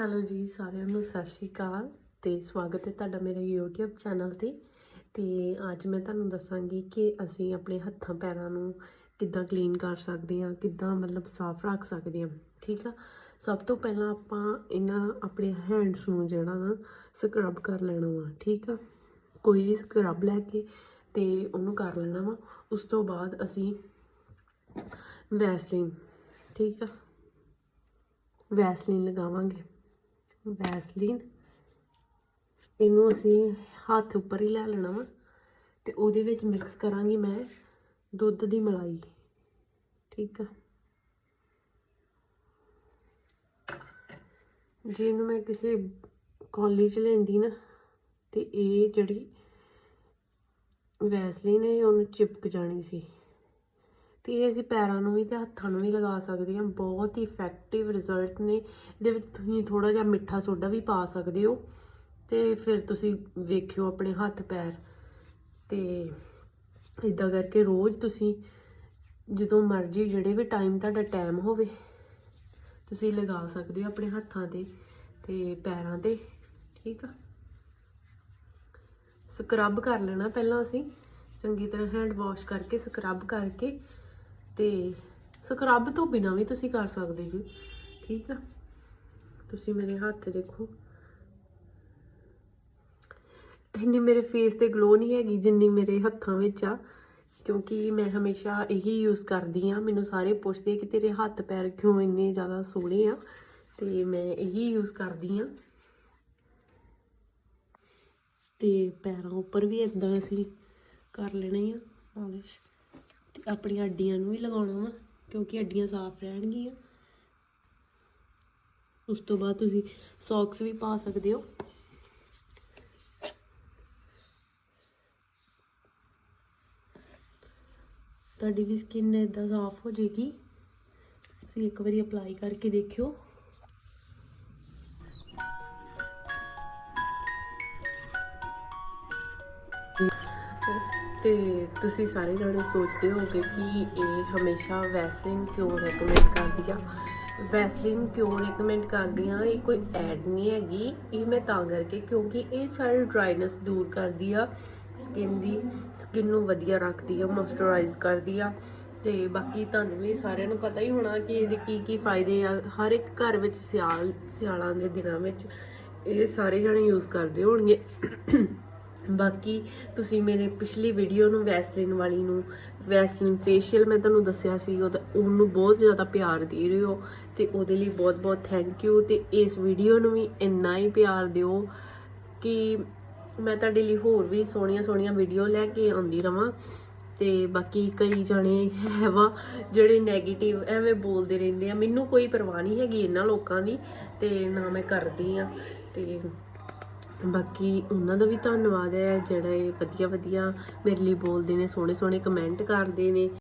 Hello ਜੀ, ਸਾਰਿਆਂ ਨੂੰ ਸਤਿ ਸ਼੍ਰੀ ਅਕਾਲ ਤੇ ਸਵਾਗਤ ਹੈ ਤੁਹਾਡਾ ਮੇਰੇ YouTube ਚੈਨਲ ਤੇ। ਤੇ ਅੱਜ ਮੈਂ ਤੁਹਾਨੂੰ ਦੱਸਾਂਗੀ ਕਿ ਅਸੀਂ ਆਪਣੇ ਹੱਥਾਂ ਪੈਰਾਂ ਨੂੰ ਕਿੱਦਾਂ ਕਲੀਨ ਕਰ ਸਕਦੇ ਹਾਂ, ਕਿੱਦਾਂ ਮਤਲਬ ਸਾਫ਼ ਰੱਖ ਸਕਦੇ ਹਾਂ, ਠੀਕ ਆ? ਸਭ ਤੋਂ ਪਹਿਲਾਂ ਆਪਾਂ ਇਹਨਾਂ ਆਪਣੇ ਹੈਂਡਸ ਨੂੰ ਜਿਹੜਾ ਨਾ ਸਕਰਬ ਕਰ ਲੈਣਾ ਵਾ, ਠੀਕ ਆ? ਕੋਈ ਵੀ ਸਕਰਬ ਲੈ ਕੇ ਤੇ ਉਹਨੂੰ ਕਰ ਲੈਣਾ ਵਾ। ਉਸ ਤੋਂ ਬਾਅਦ ਅਸੀਂ ਵੈਸਲੀਨ ਠੀਕ ਆ? ਵੈਸਲੀਨ ਲਗਾਵਾਂਗੇ। ਵੈਸਲੀਨ ਇਹਨੂੰ ਅਸੀਂ ਹੱਥ ਉੱਪਰ ਹੀ ਲੈ ਲੈਣਾ ਵਾ ਤੇ ਉਹਦੇ ਵਿੱਚ ਮਿਕਸ ਕਰਾਂਗੀ ਮੈਂ ਦੁੱਧ ਦੀ ਮਲਾਈ, ਠੀਕ ਆ? ਜੇ ਇਹਨੂੰ ਮੈਂ ਕਿਸੇ ਕੌਲੀ 'ਚ ਲੈਂਦੀ ਨਾ ਤੇ ਇਹ ਜਿਹੜੀ ਵੈਸਲੀਨ ਹੈ, ਉਹਨੂੰ ਚਿਪਕ ਜਾਣੀ ਸੀ। ਤੇ ਇਹ ਅਸੀਂ ਪੈਰਾਂ ਨੂੰ ਵੀ ਤੇ ਹੱਥਾਂ ਨੂੰ ਵੀ ਲਗਾ ਸਕਦੇ ਹਾਂ। ਬਹੁਤ ਹੀ ਇਫੈਕਟਿਵ ਰਿਜ਼ਲਟ ਨੇ। ਇਹਦੇ ਵਿੱਚ ਤੁਸੀਂ ਥੋੜਾ ਜਿਹਾ ਮਿੱਠਾ ਸੋਡਾ ਵੀ ਪਾ ਸਕਦੇ ਹੋ। ਤੇ ਫਿਰ ਤੁਸੀਂ ਵੇਖਿਓ ਆਪਣੇ ਹੱਥ, ਪੈਰ। ਤੇ ਇਦਾਂ ਕਰਕੇ ਰੋਜ਼ ਤੁਸੀਂ ਜਦੋਂ ਮਰਜ਼ੀ ਜਿਹੜੇ ਵੀ ਟਾਈਮ ਤੁਹਾਡਾ ਟਾਈਮ ਹੋਵੇ, ਤੁਸੀਂ ਲਗਾ ਸਕਦੇ ਹੋ ਆਪਣੇ ਹੱਥਾਂ ਤੇ ਤੇ ਪੈਰਾਂ ਤੇ। ਠੀਕ ਆ? ਸਕਰਬ ਕਰ ਲੈਣਾ ਪਹਿਲਾਂ ਅਸੀਂ। ਚੰਗੀ ਤਰ੍ਹਾਂ ਹੈਂਡ ਵਾਸ਼ ਕਰਕੇ ਸਕਰਬ ਕਰਕੇ ਤੇ ਸਕਰਬ ਤੋਂ ਬਿਨਾ ਵੀ ਤੁਸੀਂ ਕਰ ਸਕਦੇ ਜੀ, ਠੀਕ ਆ? ਤੁਸੀਂ ਮੇਰੇ ਹੱਥ ਦੇਖੋ। ਇੰਨੀ ਮੇਰੇ ਫੇਸ ਤੇ ਗਲੋ ਨਹੀਂ ਹੈਗੀ ਜਿੰਨੀ ਮੇਰੇ ਹੱਥਾਂ ਵਿੱਚ ਆ, ਕਿਉਂਕਿ ਮੈਂ ਹਮੇਸ਼ਾ ਇਹੀ ਯੂਜ਼ ਕਰਦੀ ਆ ਮੈਨੂੰ ਸਾਰੇ ਪੁੱਛਦੇ ਕਿ ਤੇਰੇ ਹੱਥ ਪੈਰ ਕਿਉਂ ਇੰਨੇ ਜ਼ਿਆਦਾ ਸੋਹਣੇ ਆ? ਤੇ ਮੈਂ ਇਹੀ ਯੂਜ਼ ਕਰਦੀ ਆ ਤੇ ਪੈਰਾਂ ਉੱਪਰ ਵੀ ਇਦਾਂ ਅਸੀਂ ਕਰ ਲੈਣੇ ਆ ਮਾਲਿਸ਼ ਤੇ ਆਪਣੀਆਂ ਅੱਡੀਆਂ ਨੂੰ ਵੀ ਲਗਾਉਣਾ ਵਾ, ਕਿਉਂਕਿ ਅੱਡੀਆਂ ਸਾਫ਼ ਰਹਿਣਗੀਆਂ। ਉਸ ਤੋਂ ਬਾਅਦ ਤੁਸੀਂ ਸੌਕਸ ਵੀ ਪਾ ਸਕਦੇ ਹੋ। ਤੁਹਾਡੀ ਵੀ ਸਕਿਨ ਇਦਾਂ ਸਾਫ਼ ਹੋ ਜਾਏਗੀ। ਤੁਸੀਂ ਇੱਕ ਵਾਰੀ ਅਪਲਾਈ ਕਰਕੇ ਦੇਖਿਓ। ਤੇ ਤੁਸੀਂ ਸਾਰੇ ਜਣੇ ਸੋਚਦੇ ਹੋਗੇ ਕਿ ਇਹ ਹਮੇਸ਼ਾ ਵੈਸਲਿਨ ਕਿਉਂ ਰეკਮੈਂਡ ਕਰਦੀ ਆ? ਵੈਸਲਿਨ ਕਿਉਂ ਰეკਮੈਂਡ ਕਰਦੀ ਆ? ਇਹ ਕੋਈ ਐਡ ਨਹੀਂ ਹੈਗੀ। ਇਹ ਮੈਂ ਤਾਂ ਕਰਕੇ ਕਿਉਂਕਿ ਇਹ ਸਾਰੀ ਡਰਾਈਨੈਸ ਦੂਰ ਕਰਦੀ ਆ। ਸਕਿਨ ਦੀ ਸਕਿਨ ਨੂੰ ਵਧੀਆ ਰੱਖਦੀ ਆ ਮੋਇਸਚਰਾਈਜ਼ ਕਰਦੀ ਆ। ਤੇ ਬਾਕੀ ਤੁਹਾਨੂੰ ਵੀ ਸਾਰਿਆਂ ਨੂੰ ਪਤਾ ਹੀ ਹੋਣਾ ਕਿ ਇਹਦੇ ਕੀ ਕੀ ਫਾਇਦੇ ਆ। ਹਰ ਇੱਕ ਘਰ ਵਿੱਚ ਸਿਆਲ, ਸਿਆਲਾਂ ਦੇ ਦਿਨਾਂ ਵਿੱਚ ਇਹ ਸਾਰੇ ਜਣੇ ਯੂਜ਼ ਕਰਦੇ ਹੋਣਗੇ। ਬਾਕੀ ਤੁਸੀਂ ਮੇਰੇ ਪਿਛਲੀ ਵੀਡੀਓ ਨੂੰ ਵੈਸਲਿਨ ਵਾਲੀ ਨੂੰ ਵੈਸਲਿਨ ਫੇਸ਼ੀਅਲ ਮੈਂ ਤੁਹਾਨੂੰ ਦੱਸਿਆ ਸੀ ਉਹਦਾ ਉਹਨੂੰ ਬਹੁਤ ਜ਼ਿਆਦਾ ਪਿਆਰ ਦੇ ਰਹੇ ਹੋ ਤੇ ਉਹਦੇ ਲਈ ਬਹੁਤ-ਬਹੁਤ ਥੈਂਕ ਯੂ ਤੇ ਇਸ ਵੀਡੀਓ ਨੂੰ ਵੀ ਇੰਨਾ ਹੀ ਪਿਆਰ ਦਿਓ ਕਿ ਮੈਂ ਤੁਹਾਡੇ ਲਈ ਹੋਰ ਵੀ ਸੋਹਣੀਆਂ ਸੋਹਣੀਆਂ ਵੀਡੀਓ ਲੈ ਕੇ ਆਉਂਦੀ ਰਵਾਂ ਤੇ ਬਾਕੀ ਕਈ ਜਣੇ ਹੈ ਵਾ ਜਿਹੜੇ 네ਗੇਟਿਵ ਐਵੇਂ ਬੋਲਦੇ ਰਹਿੰਦੇ ਆ। ਮੈਨੂੰ ਕੋਈ ਪਰਵਾਹ ਨਹੀਂ ਹੈਗੀ ਇਹਨਾਂ ਲੋਕਾਂ ਦੀ ਤੇ ਨਾ ਮੈਂ ਕਰਦੀ ਆ ਤੇ ਬਾਕੀ ਉਹਨਾਂ ਦਾ ਵੀ ਧੰਨਵਾਦ ਹੈ, ਜਿਹੜਾ ਇਹ ਵਧੀਆ ਵਧੀਆ ਮੇਰੇ ਲਈ ਬੋਲਦੇ ਨੇ ਸੋਹਣੇ ਸੋਹਣੇ ਕਮੈਂਟ ਕਰਦੇ ਨੇ।